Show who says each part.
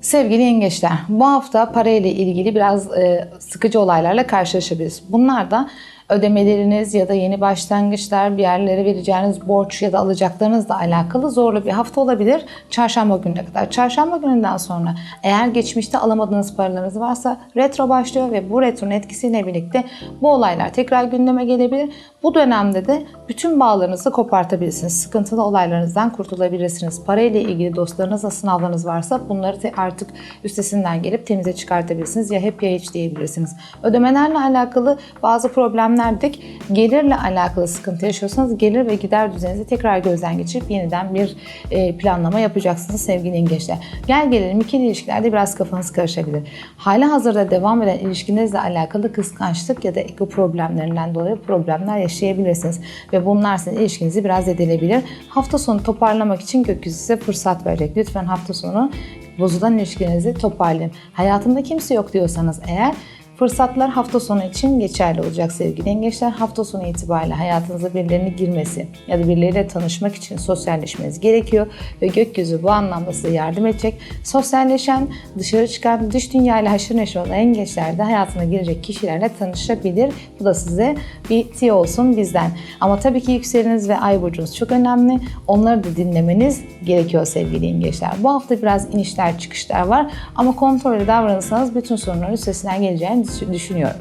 Speaker 1: Sevgili yengeçler, bu hafta parayla ilgili biraz e, sıkıcı olaylarla karşılaşabiliriz. Bunlar da ödemeleriniz ya da yeni başlangıçlar, bir yerlere vereceğiniz borç ya da alacaklarınızla alakalı zorlu bir hafta olabilir. Çarşamba gününe kadar. Çarşamba gününden sonra eğer geçmişte alamadığınız paralarınız varsa retro başlıyor ve bu retronun etkisiyle birlikte bu olaylar tekrar gündeme gelebilir. Bu dönemde de bütün bağlarınızı kopartabilirsiniz. Sıkıntılı olaylarınızdan kurtulabilirsiniz. Parayla ilgili dostlarınızla sınavlarınız varsa bunları artık üstesinden gelip temize çıkartabilirsiniz. Ya hep ya hiç diyebilirsiniz. Ödemelerle alakalı bazı problemlerdik. Gelirle alakalı sıkıntı yaşıyorsanız gelir ve gider düzeninizi tekrar gözden geçirip yeniden bir e, planlama yapacaksınız sevgili yengeçler. Gel gelelim ikili ilişkilerde biraz kafanız karışabilir. Hali hazırda devam eden ilişkinizle alakalı kıskançlık ya da ego problemlerinden dolayı problemler yaşayabilirsiniz. Ve bunlar sizin ilişkinizi biraz edilebilir. Hafta sonu toparlamak için gökyüzü size fırsat verecek. Lütfen hafta sonu bozulan ilişkinizi toparlayın. Hayatımda kimse yok diyorsanız eğer Fırsatlar hafta sonu için geçerli olacak sevgili yengeçler. Hafta sonu itibariyle hayatınıza birilerinin girmesi ya da birileriyle tanışmak için sosyalleşmeniz gerekiyor ve gökyüzü bu anlamda size yardım edecek. Sosyalleşen, dışarı çıkan, dış dünyayla haşır neşir olan yengeçler de hayatına girecek kişilerle tanışabilir. Bu da size bir tiyo olsun bizden. Ama tabii ki yükseleniz ve ay burcunuz çok önemli. Onları da dinlemeniz gerekiyor sevgili yengeçler. Bu hafta biraz inişler çıkışlar var ama kontrollü davranırsanız bütün sorunların üstesinden geleceğini düşünüyorum.